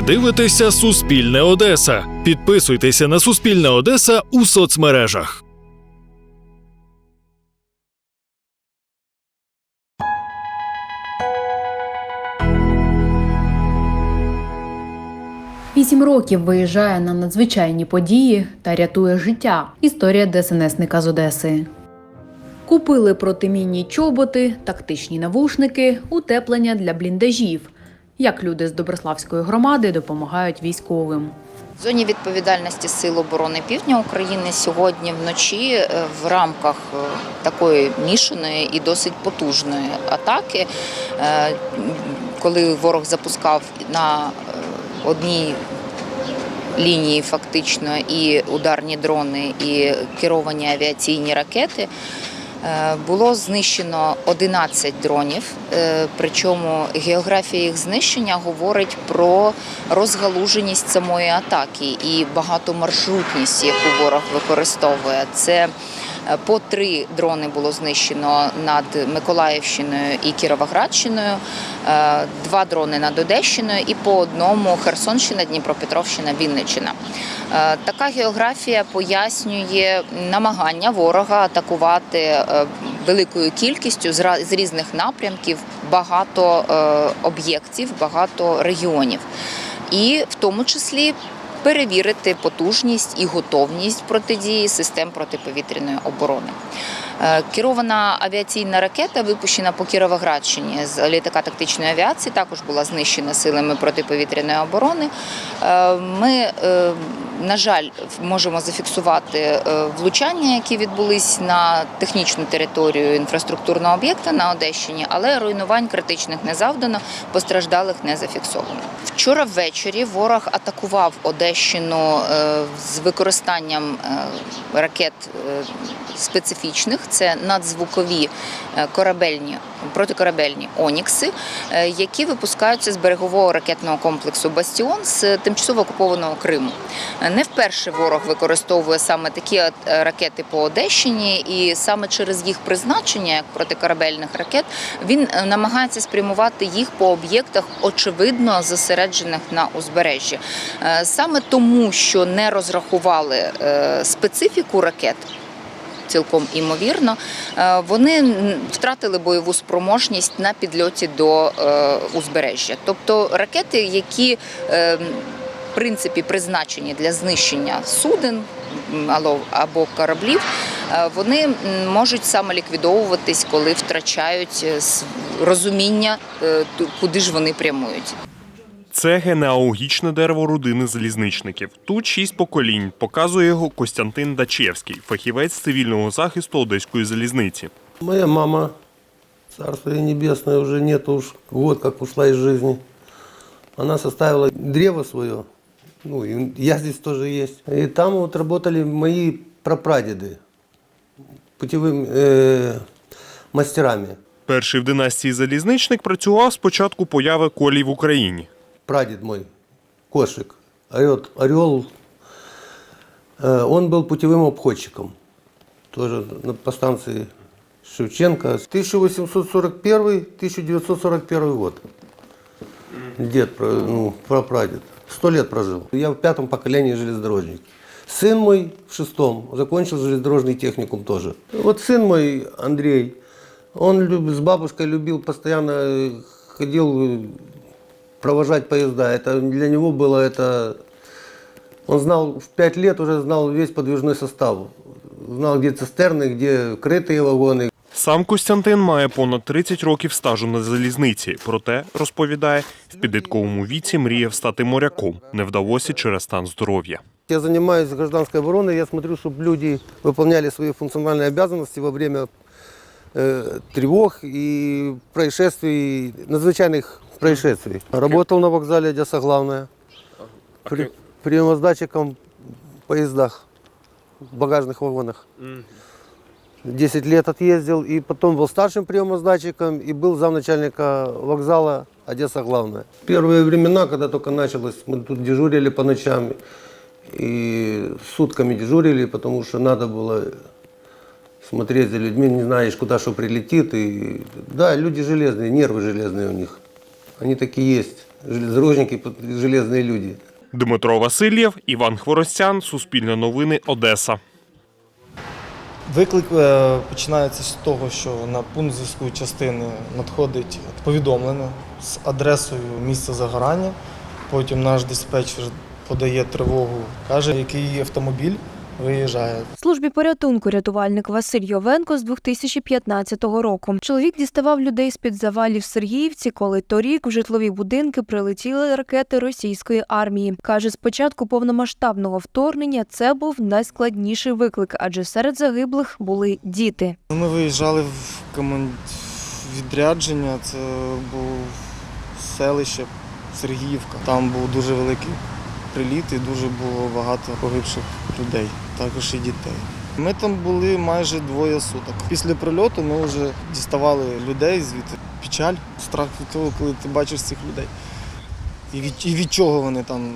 Ви дивитеся Суспільне Одеса. Підписуйтеся на Суспільне Одеса у соцмережах. Вісім років виїжджає на надзвичайні події та рятує життя. Історія ДСНСника з Одеси. Купили протимінні чоботи, тактичні навушники, утеплення для бліндажів. Як люди з Доброславської громади допомагають військовим. В зоні відповідальності Сил оборони Півдня України сьогодні вночі е, в рамках е, такої мішаної і досить потужної атаки, е, коли ворог запускав на одній лінії фактично і ударні дрони, і керовані авіаційні ракети. Е, Було знищено 11 дронів, е, причому географія їх знищення говорить про розгалуженість самої атаки і багатомаршрутність, яку ворог використовує. Це по три дрони було знищено над Миколаївщиною і Кіровоградщиною, е, два дрони над Одещиною і по одному Херсонщина, Дніпропетровщина, Вінниччина. Е, Така географія пояснює намагання ворога атакувати е, великою кількістю з різних напрямків багато е, об'єктів, багато регіонів, і в тому числі. Перевірити потужність і готовність протидії систем протиповітряної оборони. Е, Керована авіаційна ракета, випущена по Кіровоградщині з літака тактичної авіації, також була знищена силами протиповітряної оборони. Е, Ми, е, на жаль, можемо зафіксувати е, влучання, які відбулись на технічну територію інфраструктурного об'єкта на Одещині, але руйнувань критичних не завдано, постраждалих не зафіксовано. Вчора ввечері ворог атакував Одещину е, з використанням е, ракет специфічних. Це надзвукові корабельні протикорабельні онікси, які випускаються з берегового ракетного комплексу Бастіон з тимчасово окупованого Криму. Не вперше ворог використовує саме такі е, ракети по Одещині, і саме через їх призначення як протикорабельних ракет він е, намагається спрямувати їх по об'єктах, очевидно зосереджених на узбережжі. Е, Саме тому, що не розрахували специфіку ракет. Цілком імовірно, вони втратили бойову спроможність на підльоті до узбережжя. Тобто ракети, які е, в принципі призначені для знищення суден або кораблів, е, вони можуть самоліквідовуватись, коли втрачають е, розуміння, е, куди ж вони прямують. Це генеалогічне дерево родини залізничників. Тут шість поколінь. Показує його Костянтин Дачевський, фахівець цивільного захисту Одеської залізниці. Моя мама, царство ей небесное, уже нет уж год, как ушла из жизни. Она составила древо свое, ну, и я здесь тоже есть. И там вот работали мои прапрадеды путевыми э, мастерами. Перший в династії залізничник працював з початку появи колій в Україні. Прадед мой, Кошик, орет, орел, э, он был путевым обходчиком, тоже на- по станции Шевченко. 1841-1941 год. Дед, про- ну, прапрадед. Сто лет прожил. Я в пятом поколении железнодорожник. Сын мой в шестом закончил железнодорожный техникум тоже. Вот сын мой, Андрей, он с бабушкой любил постоянно, э, ходил э, провожать поезда. Это для него было это... Он знал, в пять лет уже знал весь подвижной состав. Знал, где цистерны, где крытые вагоны, Сам Костянтин має понад 30 років стажу на залізниці. Проте, розповідає, в підлітковому віці мріяв стати моряком. Не вдалося через стан здоров'я. Я занимаюсь гражданской обороной, я смотрю, чтобы люди выполняли свои функциональные обязанности во время э, тревог и происшествий, надзвычайных происшествий. Работал на вокзале Одесса главная, при, приемоздатчиком в поездах, в багажных вагонах. 10 лет отъездил, и потом был старшим приемоздатчиком, и был замначальника вокзала Одесса главная. Первые времена, когда только началось, мы тут дежурили по ночам, и сутками дежурили, потому что надо было смотреть за людьми, не знаешь, куда что прилетит. И, да, люди железные, нервы железные у них. Они такие есть. железнодорожники, железные люди. Дмитро Васильєв, Іван Хворостян, Суспільне новини, Одеса. Виклик е, починається з того, що на пункт зв'язку частини надходить повідомлення з адресою місця загорання. Потім наш диспетчер подає тривогу, каже, який автомобіль виїжджає. Службі порятунку рятувальник Василь Йовенко з 2015 року. Чоловік діставав людей з-під завалів Сергіївці, коли торік в житлові будинки прилетіли ракети російської армії. Каже, з початку повномасштабного вторгнення це був найскладніший виклик, адже серед загиблих були діти. Ми виїжджали в команд... відрядження, це був селище Сергіївка. Там був дуже великий приліт і дуже було багато погибших людей, також і дітей. Ми там були майже двоє суток. Після прильоту ми вже діставали людей звідти. Печаль, страх від того, коли ти бачиш цих людей. І від, і від чого вони там,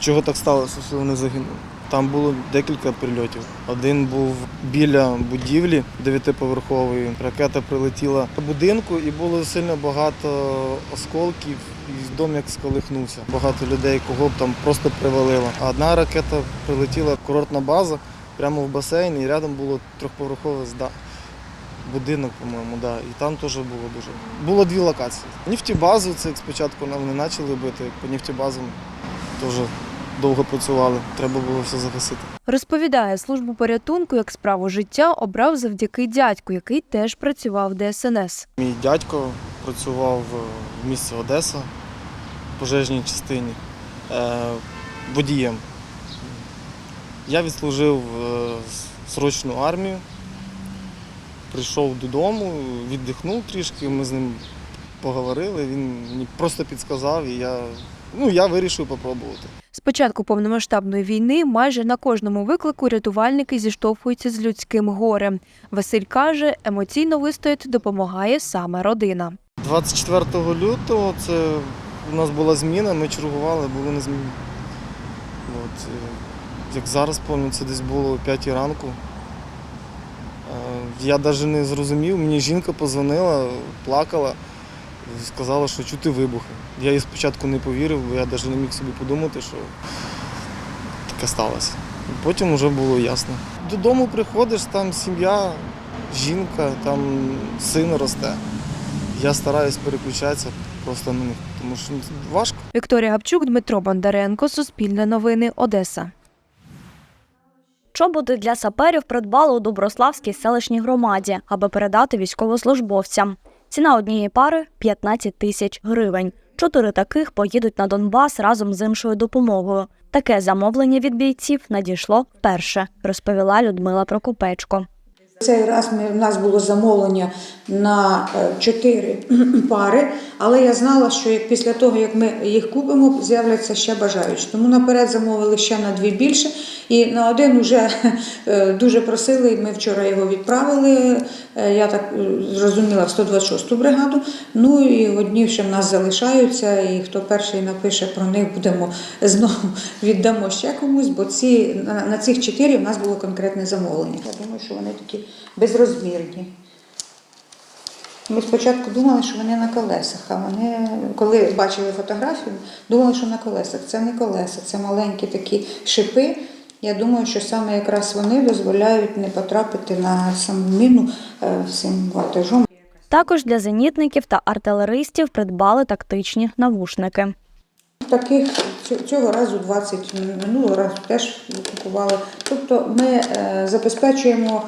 чого так сталося, що вони загинули. Там було декілька прильотів. Один був біля будівлі дев'ятиповерхової. Ракета прилетіла до будинку і було сильно багато осколків, і дом як сколихнувся. Багато людей, кого б там просто привалило. А одна ракета прилетіла курортна база прямо в басейн, і рядом було трьохповерхове зда... будинок, по-моєму, да. і там теж було дуже. Було дві локації. Нефтебазу, це спочатку нам не почали бити, по нефтебазам теж довго працювали, треба було все загасити. Розповідає, службу порятунку як справу життя обрав завдяки дядьку, який теж працював в ДСНС. Мій дядько працював в місті Одеса в пожежній частині е, водієм. Я відслужив е, срочну армію, прийшов додому, віддихнув трішки, ми з ним поговорили, він мені просто підсказав і я, ну, я вирішив спробувати. Початку повномасштабної війни майже на кожному виклику рятувальники зіштовхуються з людським горем. Василь каже, емоційно вистояти допомагає саме родина. 24 лютого це у нас була зміна, ми чергували, були на зміні. От, е, як зараз пам'ятаю, це десь було о 5 ранку. Е, Я навіть не зрозумів, мені жінка позвонила, плакала, сказала, що чути вибухи. Я їй спочатку не повірив, бо я навіть не міг собі подумати, що таке сталося. Потім вже було ясно. Додому приходиш, там сім'я, жінка, там син росте. Я стараюсь переключатися просто на них, тому що ну, важко. Вікторія Гапчук, Дмитро Бондаренко, Суспільне новини, Одеса. Чоботи для саперів придбали у Доброславській селищній громаді, аби передати військовослужбовцям. Ціна однієї пари 15 тисяч гривень. Чотири таких поїдуть на Донбас разом з іншою допомогою. Таке замовлення від бійців надійшло вперше, розповіла Людмила Прокопечко. Цей раз ми, в нас було замовлення на е, чотири пари, але я знала, що як після того, як ми їх купимо, з'являться ще бажаючі. Тому наперед замовили ще на дві більше. І на один вже е, дуже просили, ми вчора його відправили. е, Я так зрозуміла, в 126-ту бригаду. Ну і одні ще в нас залишаються, і хто перший напише про них, будемо знову віддамо ще комусь, бо ці, на цих чотири в нас було конкретне замовлення. Я думаю, що вони такі безрозмірні. Ми спочатку думали, що вони на колесах, а вони, коли бачили фотографію, думали, що на колесах. Це не колеса, це маленькі такі шипи. Я думаю, що саме якраз вони дозволяють не потрапити на саму міну е, всім вантажом. Також для зенітників та артилеристів придбали тактичні навушники. Таких цього разу 20, минулого разу теж купували. Тобто ми е, забезпечуємо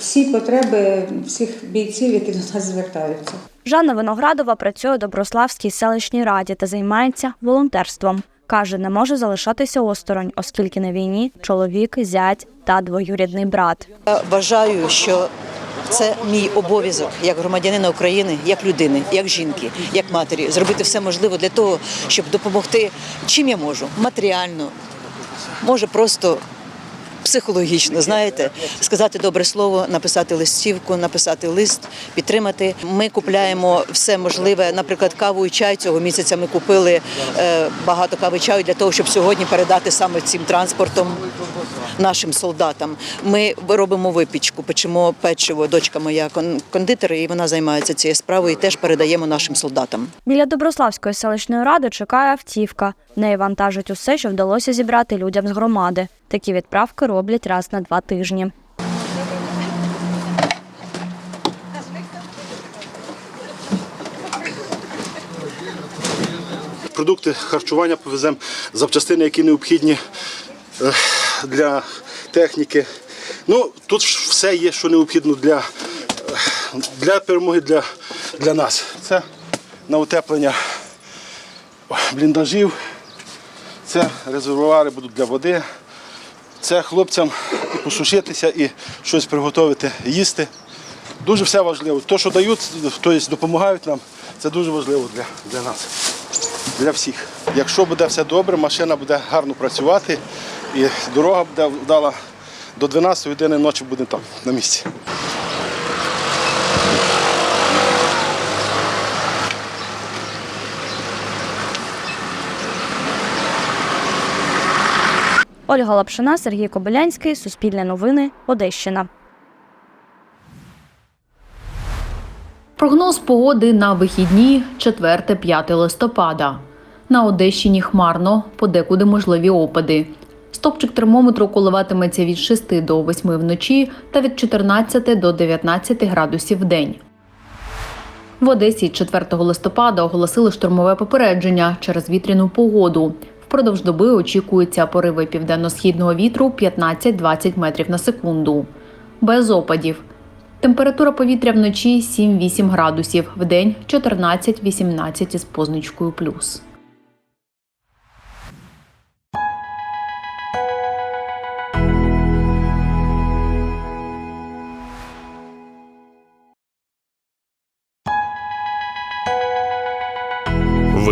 всі потреби всіх бійців, які до нас звертаються. Жанна Виноградова працює у Доброславській селищній раді та займається волонтерством. Каже, не може залишатися осторонь, оскільки на війні чоловік, зять та двоюрідний брат. Я вважаю, що це мій обов'язок як громадянина України, як людини, як жінки, як матері, зробити все можливе для того, щоб допомогти, чим я можу, матеріально, може просто психологічно, знаєте, сказати добре слово, написати листівку, написати лист, підтримати. Ми купляємо все можливе, наприклад, каву і чай. Цього місяця ми купили е, багато кави чаю для того, щоб сьогодні передати саме цим транспортом нашим солдатам. Ми робимо випічку, печемо печиво. Дочка моя кон- кондитер, і вона займається цією справою. І теж передаємо нашим солдатам. Біля Доброславської селищної ради чекає автівка. В неї вантажить усе, що вдалося зібрати людям з громади. Такі відправки роблять раз на два тижні. продукти харчування повеземо, запчастини, які необхідні е, для техніки. Ну, тут все є, що необхідно для, е, для перемоги для, для нас. Це на утеплення бліндажів, це резервуари будуть для води. Це хлопцям і посушитися, і щось приготувати, їсти. Дуже все важливо. Те, що дають, тобто допомагають нам, це дуже важливо для, для нас для всіх. Якщо буде все добре, машина буде гарно працювати і дорога буде вдала до 12 години ночі буде там на місці. Ольга Лапшина, Сергій Кобилянський, Суспільне новини, Одещина. Прогноз погоди на вихідні 4-5 листопада. На Одещині хмарно, подекуди можливі опади. Стопчик термометру коливатиметься від 6 до 8 вночі та від 14 до 19 градусів в день. В Одесі 4 листопада оголосили штурмове попередження через вітряну погоду. Впродовж доби очікуються пориви південно-східного вітру 15-20 метрів на секунду. Без опадів. Температура повітря вночі 7-8 градусів, вдень 14-18 із позначкою плюс.